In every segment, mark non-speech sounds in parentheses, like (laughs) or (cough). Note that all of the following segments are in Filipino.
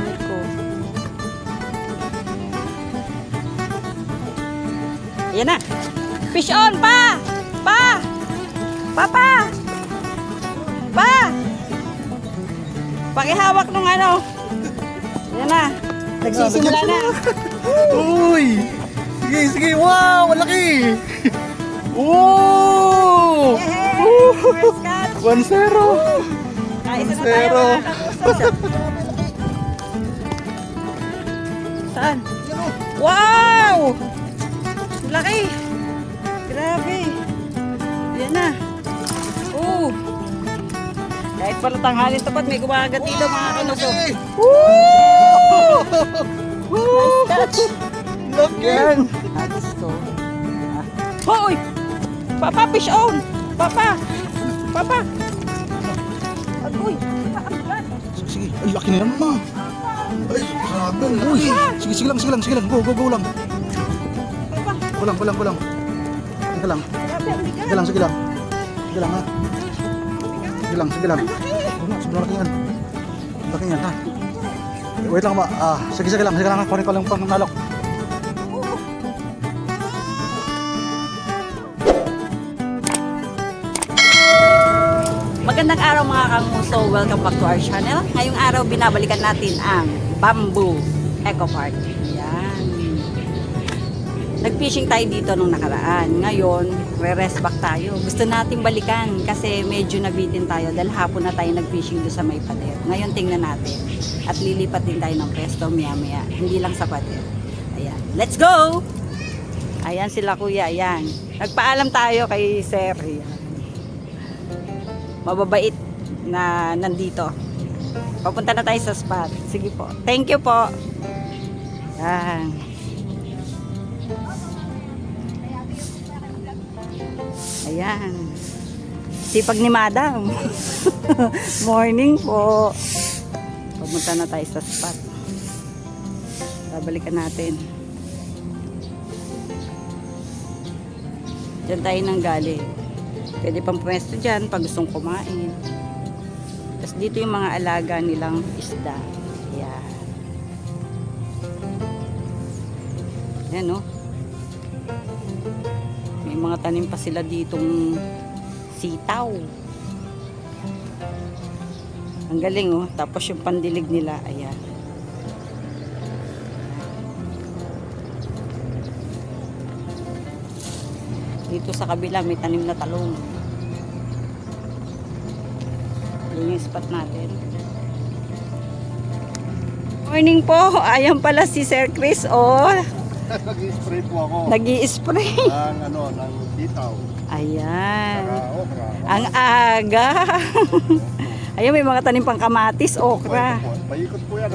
gamit ko. Yan na. Fish on, pa! Pa! Papa! Pa! Pakihawak nung ano. Yan na. Nagsisimula na. Uy! Sige, sige. Wow! Malaki! Oh! Yay! First catch! 1-0! Wow! Laki! Grabe! Yan na. Oo. Kahit pala tanghalin tapat, may gumagat dito mga kanuso. Woo! Nice catch! Laki! Yan. Agis ko. Ah. Hoy! Papa, fish on! Papa! Papa! Agoy! Sige, sige. Ay, laki na yan, ma. Ay, grabe. Uy! Sige, sige lang, sige lang, sige lang. Go, go, go lang. Go lang, go lang, go lang. Sige lang. Sige lang, sige lang. Sige lang, ha. Sige lang, sige lang. Nga, sobrang laki yan. Laki yan, ha. Wait lang, ma. Ah, sige, sige lang, sige lang. Kunin ko lang pang nalok. Magandang araw mga kanguso. Welcome back to our channel. Ngayong araw binabalikan natin ang Bamboo Eco Park. Yan. Nag-fishing tayo dito nung nakaraan. Ngayon, re-rest back tayo. Gusto natin balikan kasi medyo nabitin tayo dahil hapon na tayo nag-fishing doon sa may pader. Ngayon tingnan natin. At lilipat din tayo ng pwesto maya-maya. Hindi lang sa pader. Ayan. Let's go! Ayan sila kuya. Ayan. Nagpaalam tayo kay Sir. Ayan mababait na nandito. Papunta na tayo sa spot. Sige po. Thank you po. Yan. Ayan. Sipag ni Madam. (laughs) Morning po. Papunta na tayo sa spot. Babalikan natin. Diyan tayo nang galing. Pwede pang pwesto dyan pag gustong kumain. Tapos dito yung mga alaga nilang isda. Yan. Yan no. May mga tanim pa sila ditong sitaw. Ang galing oh. Tapos yung pandilig nila, ayan. Dito sa kabila may tanim na talong. Yun yung spot natin. Morning po. (laughs) Ayan pala si Sir Chris. Oh, (laughs) Nag-spray po ako nag spray ng ano, ng sitaw, Ayan. saka okra. Ang aga. (laughs) Ayan, may mga tanim pang kamatis, okra. Paikot po yan.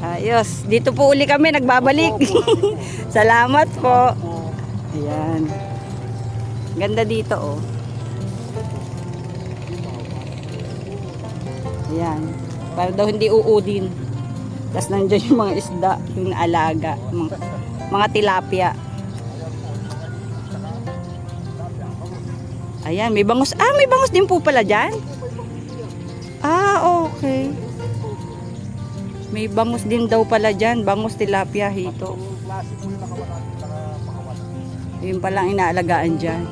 Ayos. Dito po uli kami, nagbabalik. Salamat po. Ayan. Ganda dito, oh. Ayan. Para daw hindi uudin. Tapos nandiyan yung mga isda, yung alaga, mga, mga tilapia. Ayan, may bangus. Ah, may bangus din po pala dyan? Ah, okay. May bangus din daw pala dyan. Bangus, tilapia, hito. Yun palang inaalagaan dyan.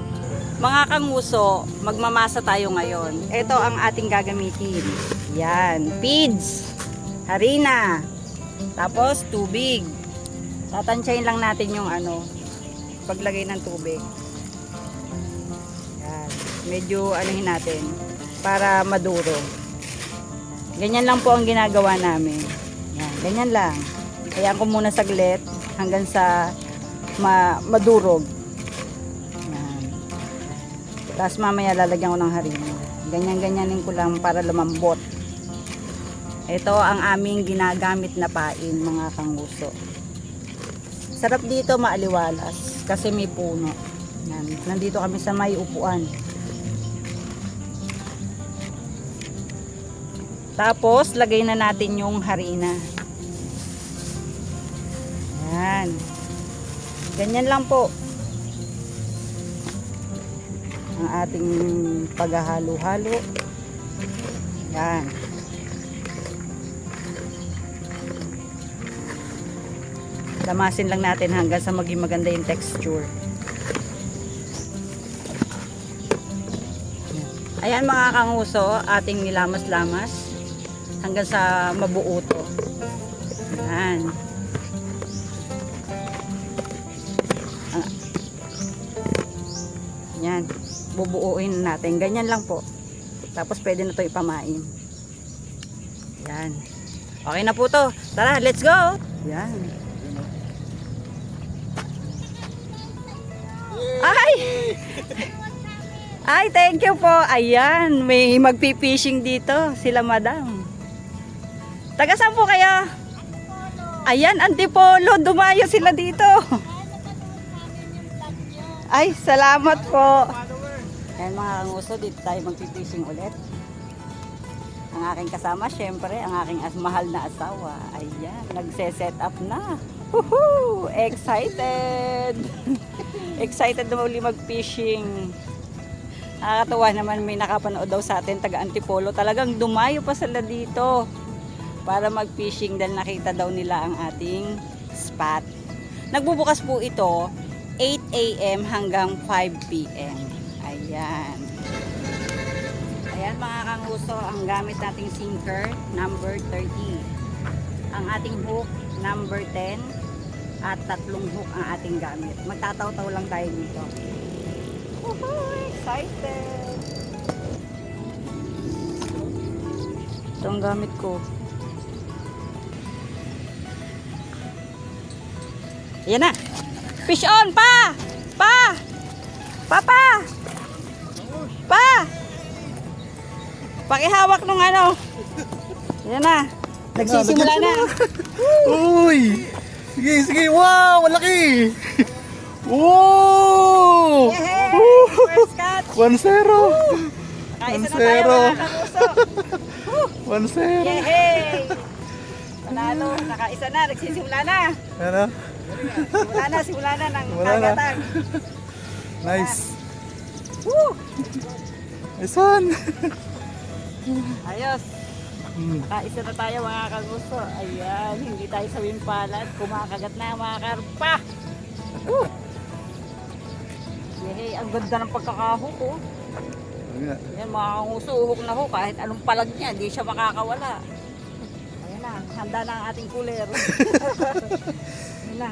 Mga kanguso, magmamasa tayo ngayon. Ito ang ating gagamitin. Yan. Feeds. Harina. Tapos tubig. Tatansyahin lang natin yung ano, paglagay ng tubig. Yan. Medyo anuhin natin para maduro. Ganyan lang po ang ginagawa namin. Yan, ganyan lang. Hayaan ko muna saglit hanggang sa ma madurog. Tapos mamaya lalagyan ko ng harina. Ganyan-ganyanin ko lang para lumambot. Ito ang aming ginagamit na pain mga kanguso. Sarap dito maaliwalas kasi may puno. Yan. Nandito kami sa may upuan. Tapos, lagay na natin yung harina. Yan. Ganyan lang po. Ang ating paghahalo-halo. Yan. Damasin lang natin hanggang sa maging maganda yung texture. Ayan mga kanguso, ating nilamas-lamas hanggang sa mabuo to. Ayan. Ah. Yan. Bubuuin natin. Ganyan lang po. Tapos pwede na to ipamain. Yan. Okay na po to. Tara, let's go! Yan. Ay! Thank you po. Ayan, may magpi-fishing dito. Sila madam. Taga saan po kayo? Ayan, Antipolo. Dumayo sila dito. Ay, salamat po. Ayan mga kanguso, dito tayo magpi-fishing ulit. Ang aking kasama, syempre, ang aking as mahal na asawa. Ayan, nagse-set up na. Woohoo! Excited! (laughs) Excited na uli mag-fishing. Nakakatuwa naman may nakapanood daw sa atin taga Antipolo. Talagang dumayo pa sila dito para mag-fishing dahil nakita daw nila ang ating spot. Nagbubukas po ito 8 a.m. hanggang 5 p.m. Ayan. Ayan mga kanguso, ang gamit nating sinker, number 30. Ang ating hook, number 10. At tatlong hook ang ating gamit. Magtataw-taw lang tayo dito. Woohoo! Excited! Ito ang gamit ko. Ayan na! Fish on! Pa! Pa! Papa! Pa! Pakihawak nung ano. Yan na. Nagsisimula na. Uy! Sige, sige. Wow! Malaki! Wow! Yehey! First catch. 1-0! Kaisa na tayo Zero. mga kamuso. 1-0. Yehey! Panalo. Nakaisa na. Nagsisimula na. Ano? Simula na. Simula na ng Wala na. kagatan. Nice. Woo! Nice one! Ayos. Hmm. Nakaisa na tayo mga kagusto. Ayan. Hindi tayo sa wimpalat. Kumakagat na mga karpa. Woo! Yehey. Ang ganda ng pagkakahok oh. Ayan. Yan mga kanguso, uhok na ho, kahit anong palag niya, hindi siya makakawala. Ayan na, handa na ang ating cooler. (laughs) Ayan na.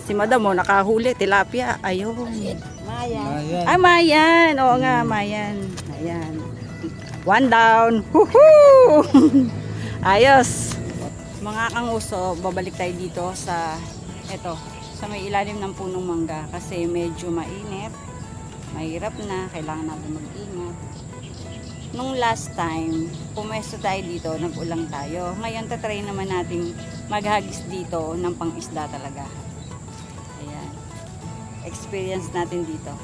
Si madam mo, nakahuli, tilapia. Ayun. Mayan. Ayan. Ay, mayan. Oo nga, mayan. Ayan. One down. Woohoo! (laughs) Ayos. Mga kanguso, babalik tayo dito sa, eto, sa may ilalim ng punong mangga kasi medyo mainit mahirap na, kailangan natin mag-ingat. Nung last time, pumesto tayo dito, nag-ulang tayo. Ngayon, tatry naman natin maghagis dito ng pang-isda talaga. Ayan. Experience natin dito.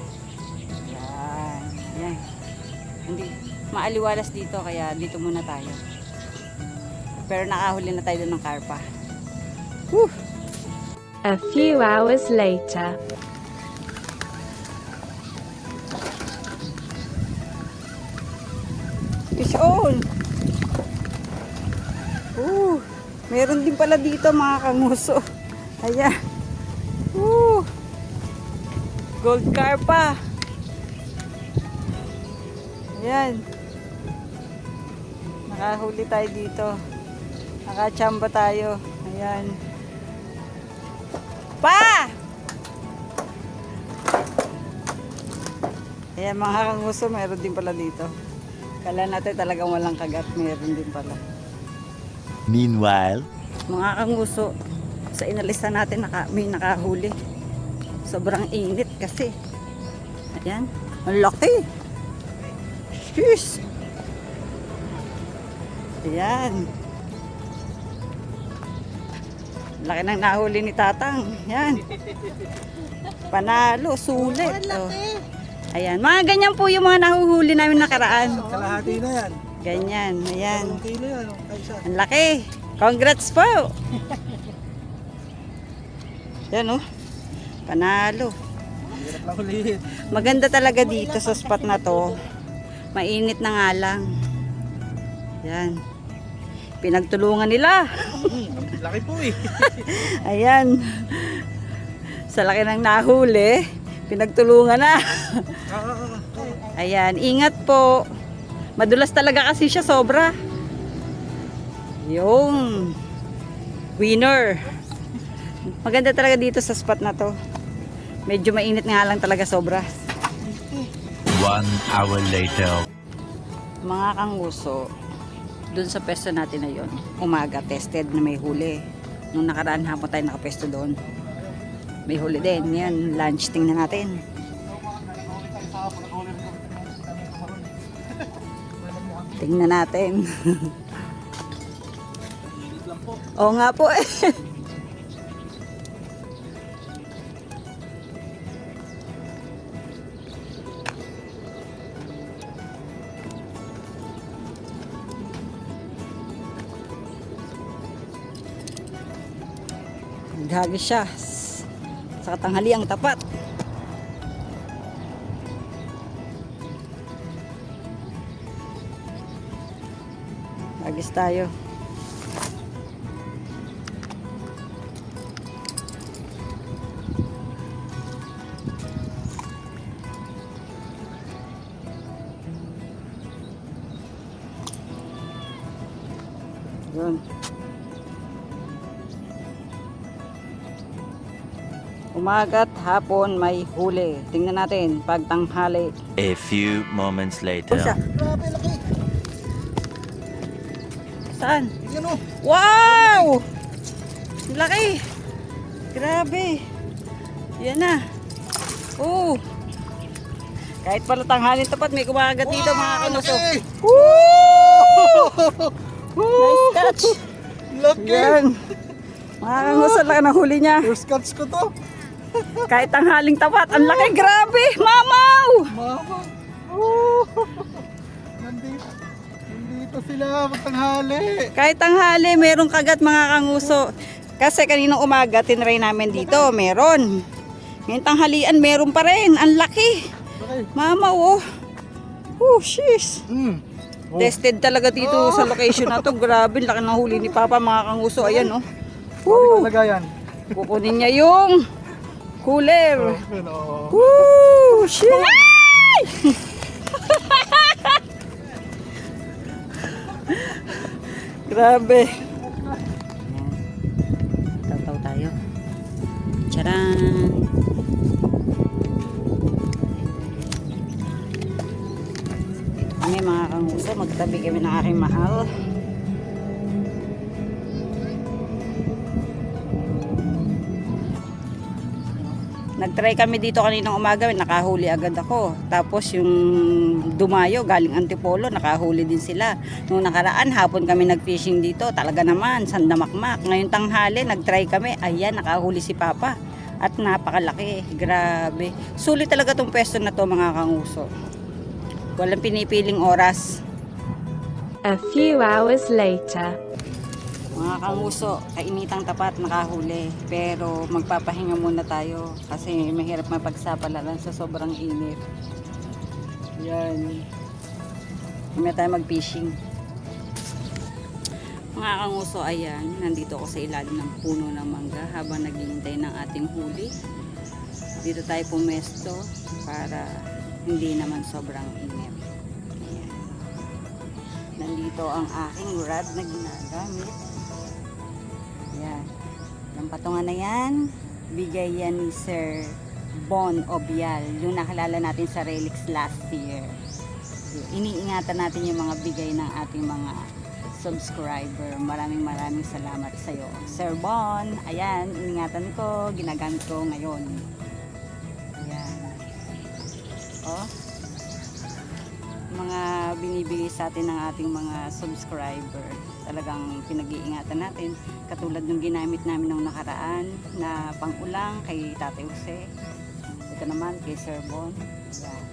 Ayan. Ayan. Hindi, maaliwalas dito, kaya dito muna tayo. Pero nakahuli na tayo ng karpa. Whew! A few hours later. Fish on! Uh, meron din pala dito mga kanguso. Ayan. Uh, gold carpa. Ayan. Nakahuli tayo dito. Nakachamba tayo. Ayan. Pa! Ayan mga kanguso, meron din pala dito. Kala natin talagang walang kagat, meron din pala. Meanwhile, Mga kanguso, sa inalista natin naka, may nakahuli. Sobrang init kasi. Ayan, ang laki. Sheesh. Ayan. Laki ng nahuli ni Tatang. Ayan. Panalo, sulit. Oh. Ayan, mga ganyan po yung mga nahuhuli namin nakaraan. Kalahati na yan. Ganyan, ayan. Kaisa. Ang laki. Congrats po. Yan oh. Panalo. Maganda talaga dito sa spot na to. Mainit na nga lang. Yan. Pinagtulungan nila. Laki po eh. (laughs) Ayan. Sa laki ng nahuli, pinagtulungan na. Ayan, ingat po. Madulas talaga kasi siya sobra. Yung winner. Maganda talaga dito sa spot na to. Medyo mainit nga lang talaga sobra. One hour later. Mga kanguso, dun sa pesto natin na yon, umaga tested na may huli. Nung nakaraan hapon tayo nakapesto doon. May huli din. Yan, lunch tingnan natin. Tingnan natin. (laughs) Oo nga po eh. (laughs) Gagi siya. Sa katanghali ang tapat. Agis tayo. Yun. Umaga't hapon may huli. Tingnan natin pag tanghali. A few moments later. Grabe, laki. Saan? Yan o. Wow! Laki! Grabe! Yan na. Oh! Kahit pala tanghalin tapat, may kumakagat dito mga kanuso. Laki. (laughs) Nice catch! Laki. Yan! Mga kanuso, laki ng huli niya. First catch ko to. Kahit tanghaling tapat, ang laki! Grabe! Mamaw! Mama. Oh. Nandito. Nandito sila magtanghali. Kahit tanghali, merong kagat mga kanguso. Kasi kaninang umaga, tinry namin dito, meron. Ngayon tanghalian, meron pa rin. Ang laki! Okay. Mama, oh. Oh, sheesh. Mm. Oh. Tested talaga dito sa location na to. (laughs) Grabe, laki ng huli ni Papa, mga kanguso. Ayan, oh. Woo! ko lagayan. Kukunin niya yung cooler. Woo! Shit! (laughs) Grabe. Taw-taw tayo. Charan! Kami mga kanguso, magtabi kami ng aking mahal. Nagtry kami dito kaninang umaga, nakahuli agad ako. Tapos yung dumayo, galing Antipolo, nakahuli din sila. Nung nakaraan, hapon kami nag-fishing dito, talaga naman, sandamakmak. Ngayon tanghali, nagtry kami, ayan, nakahuli si Papa. At napakalaki, grabe. Sulit talaga tong pwesto na to mga kanguso. Walang pinipiling oras. A few hours later. Mga kanguso, kainitang tapat nakahuli. Pero magpapahinga muna tayo kasi mahirap mapagsapalaran sa sobrang init. Yan. Hindi tayo mag-fishing. Mga kanguso, ayan. Nandito ako sa ilalim ng puno ng mangga habang naghihintay ng ating huli. Dito tayo pumesto para hindi naman sobrang init. Ayan. Nandito ang aking rod na ginagamit. Yan. Yung patungan na yan, bigay yan ni Sir Bon Obial, yung nakilala natin sa Relics last year. Iniingatan natin yung mga bigay ng ating mga subscriber. Maraming maraming salamat sa iyo. Sir Bon, ayan, iningatan ko, ginagamit ko ngayon. Ayan. Oh, mga binibigay sa atin ng ating mga subscriber. Talagang pinag-iingatan natin. Katulad ng ginamit namin nung nakaraan na pangulang kay Tate Jose. Ito naman kay Sir Bon. Yan.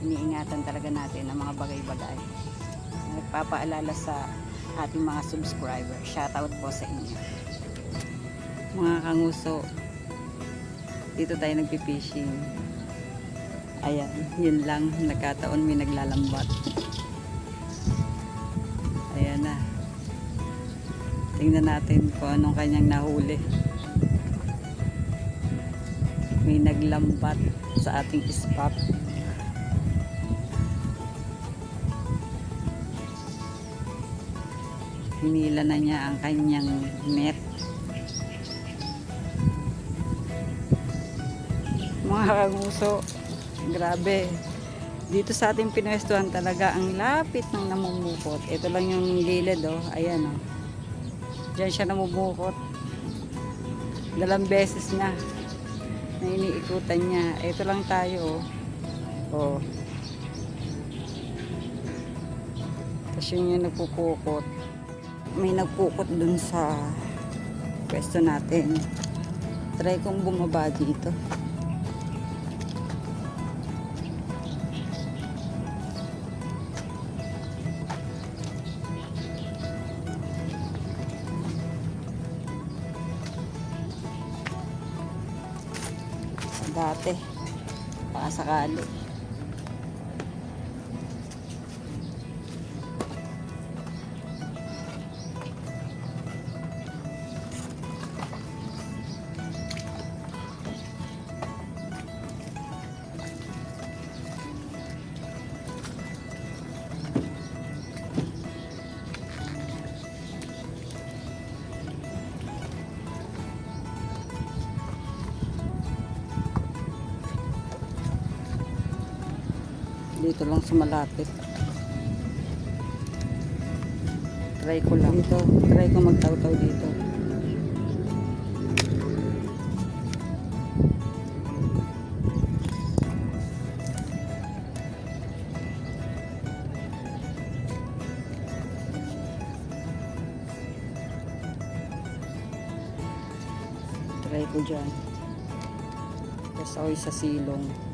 Iniingatan talaga natin ang mga bagay-bagay. Nagpapaalala sa ating mga subscriber. Shoutout po sa inyo. Mga kanguso, dito tayo nagpi-fishing. Ayan, yun lang. Nagkataon may naglalambat. Ayan na. Tingnan natin kung anong kanyang nahuli. May naglambat sa ating spot. Hinila na niya ang kanyang net. Mga kanguso, grabe. Dito sa ating pinwestuhan talaga ang lapit ng namumukot. Ito lang yung gilid oh. Ayan oh. Diyan siya namumukot. Dalang beses na na iniikutan niya. Ito lang tayo oh. Oh. Tapos yun yung nagpupukot. May nagpukot dun sa pwesto natin. Try kong bumaba dito. Dati. Baka dito lang sa malapit. Try ko lang. Dito. Try ko magtaw-taw dito. Try ko dyan. Tapos ako'y sa silong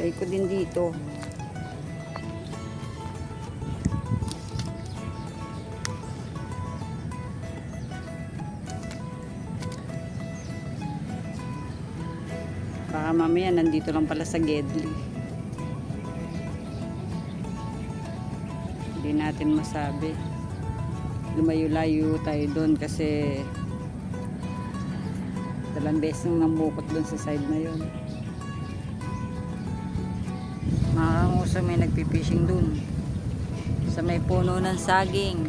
Try ko din dito. Baka mamaya nandito lang pala sa Gedli. Hindi natin masabi. Lumayo-layo tayo doon kasi dalang beses nang namukot doon sa side na yon. Mga kanguso may nagpipishing dun. Sa may puno ng saging.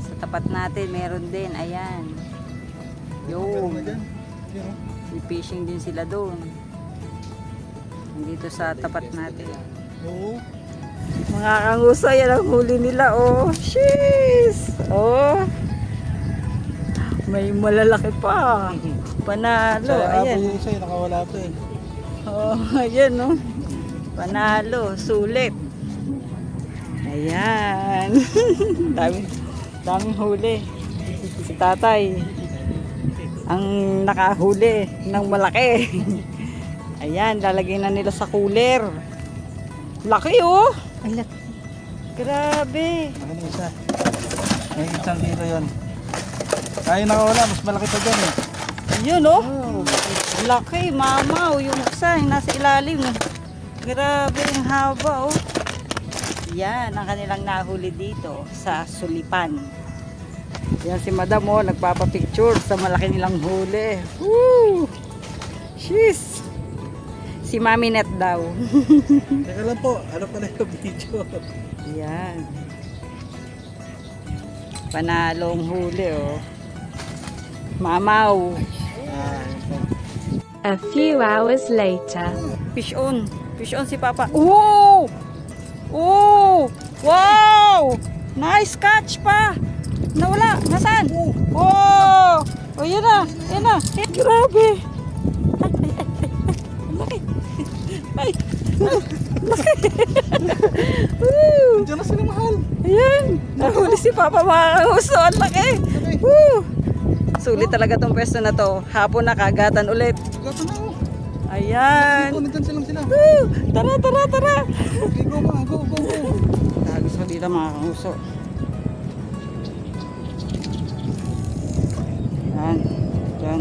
Sa tapat natin meron din. Ayan. Yung. Fishing din sila dun. Nandito sa tapat natin. Oo. Mga kanguso, yan ang huli nila. Oh, sheesh! Oh. May malalaki pa. (laughs) Panalo. Ayan. yung isa, nakawala to eh. Oh, (laughs) ayan no. Panalo, sulit. Ayan. (laughs) daming, daming huli. Si tatay. Ang nakahuli ng malaki. (laughs) Ayan, lalagay na nila sa cooler. Laki oh. Ay, laki. Grabe. Yung isa? May isang kilo yun. Ay, nakawala. Mas malaki pa dyan eh. Yun oh. Laki, mamaw. Yung isa, yung nasa ilalim. oh. Grabe, ang haba oh. Yan, ang kanilang nahuli dito sa Sulipan. Yan si Madam oh, nagpapapicture sa malaki nilang huli. Woo! Sheesh! Si Mami Net daw. (laughs) Teka lang po. Ano pala yung video? Yan. Panalong huli oh. Mamaw. Ah. A few hours later. Fish on. Fish on si Papa. Oh! Oh! Wow! Nice catch pa! Nawala. Nasaan? Oh! Oh, yun na. Yun na. Eh, grabe. Ay, ay, ay. Laki. Ay. Laki. Woo! Diyan na sila mahal. Ayan. Nahuli si Papa mga kahuso. Ang laki. Woo! Sulit talaga tong pwesto na to. Hapon na kagatan ulit. Gato na oh. Ayan. Ito, nandyan silang sila. Woo! Tara, tara, tara. Okay, go mga. Go, go, go. Tagos ko dito mga kanguso. Yan. Yan.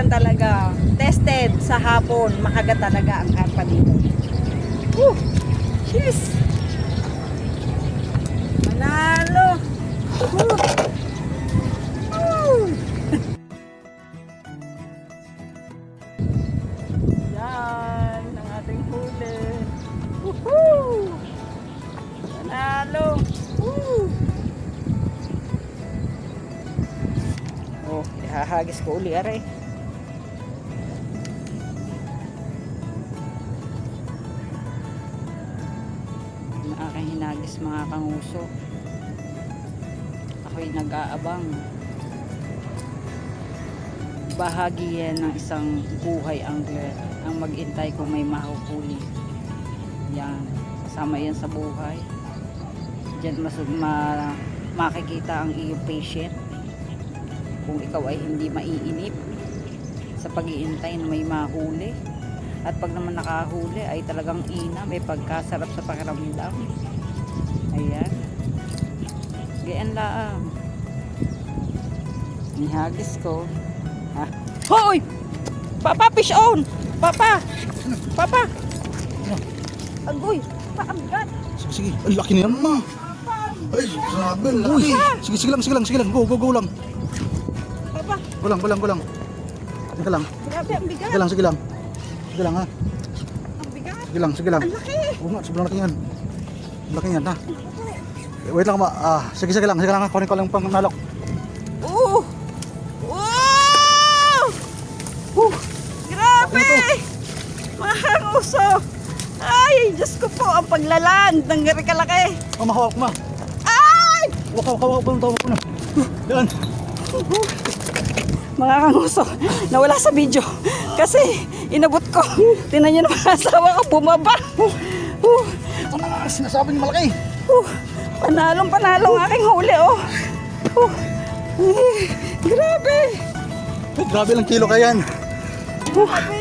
Kagatan talaga. Tested sa hapon. Makagat talaga ang karpa dito. Woo! Cheers! Manalo! Woo! Woo! (laughs) Yan ang ating huli. Woohoo! Panalo! Woo! Oh, ihahagis ko uli aray. Hinagis mga kanguso. Ako'y nag-aabang. Bahagi yan ng isang buhay angler ang mag-intay kung may mahuhuli. Yan. Kasama yan sa buhay. Diyan mas ma, makikita ang iyong patient kung ikaw ay hindi maiinip sa pag-iintay na may mahuli. At pag naman nakahuli ay talagang ina, may pagkasarap sa pakiramdam. Ayan. Gayaan laang. Nihagis ko. Ha? Hoy! Papa, fish on! Papa! Papa! Agoy! Paanggat! Sige, sige. Ay, laki na yan, ma. Ay, grabe, laki. Sige, sige lang, sige lang, sige lang. Go, go, go lang. Papa! Go lang, go lang, go lang. Sige lang, Grabe, ang bigat! sige lang, sige lang. Sige lang, ha. Ang bigat! Sige lang, sige lang. Ang laki! Oo nga, sobrang laki yan. Laki yan, ha. Wait lang, ma. Ah, sige, sige lang, sige lang. Kunin ko lang pang nalok. Oo! Wow! Uh, grabe! Mga hanguso! Ay, Diyos ko po, ang paglaland ng gari kalaki. Oh, mahawak, ma. Ay! Waka, waka, waka, waka, waka, waka. Yan. Mga kanguso, nawala sa video. Kasi, inabot ko. Tinan niyo naman asawa ko, bumaba. Uh, Ito na nga, sinasabi niyo malaki. uh, panalong panalong aking huli, oh. Uh, eh, grabe! Ay, grabe lang kilo ka yan. Grabe!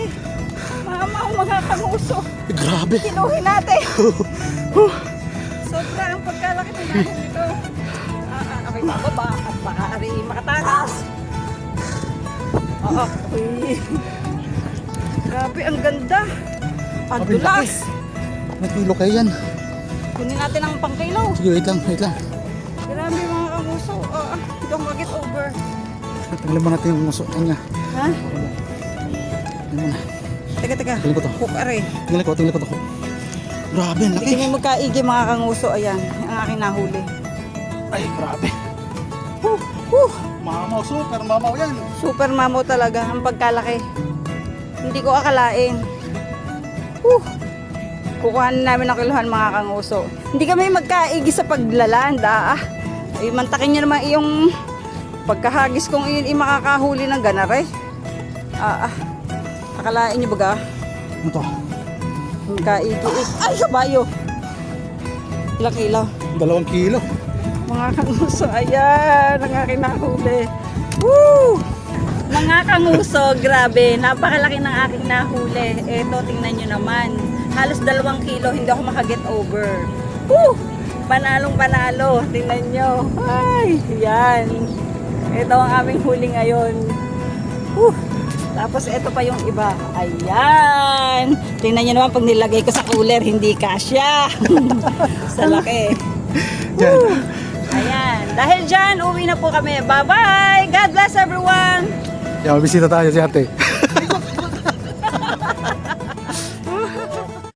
Mama, oh, mga kanguso. Ay, grabe. Kinuhin natin. (laughs) Sobra ang pagkalaki ng dahon nito. Ah, ah, ako'y bababa at baka ari makatakas. Oo, uy. Grabe, ang ganda. Ang dulas. May kilo kayo yan. Kunin natin ang pangkilaw. Sige, wait lang, wait lang. Grabe mga kamuso. Ah, ah, don't mag-get over. Tanggalin mo natin yung muso niya. Ha? Tanggalin mo na. Teka, teka. Tanggalin ko to. Hook aray. Tingnan ko, tingnan ko to. Grabe, ang laki. Hindi mo magkaigi mga kanguso. Ayan, ang aking nahuli. Ay, grabe. Huh, huh. Mamaw, super mamaw yan. Super mamo talaga ang pagkalaki. Hindi ko akalain. Whew. Kukuhanin namin ng kiluhan mga kanguso. Hindi kami magkaigi sa paglalanda. Ah. Ay, mantakin nyo naman yung pagkahagis kong iyon ay makakahuli ng ganare. Ah, ah. Akalain nyo baga? Ano to? Magkaigi. eh. Ay, kabayo! Ilang kilo? Dalawang kilo. Mga kanguso, ayan, ang aking nahuli. Woo! Mga kanguso, (laughs) grabe, napakalaki ng aking nahuli. Eto, tingnan nyo naman. Halos dalawang kilo, hindi ako makaget over. Woo! Panalong panalo, tingnan nyo. Ay, yan. Ito ang aming huli ngayon. Woo! Tapos ito pa yung iba. Ayan. Tingnan nyo naman pag nilagay ko sa cooler, hindi kasya. (laughs) sa laki. Yan. Ayan. Dahil dyan, uwi na po kami. Bye-bye! God bless everyone! Yan, mabisita tayo si ate.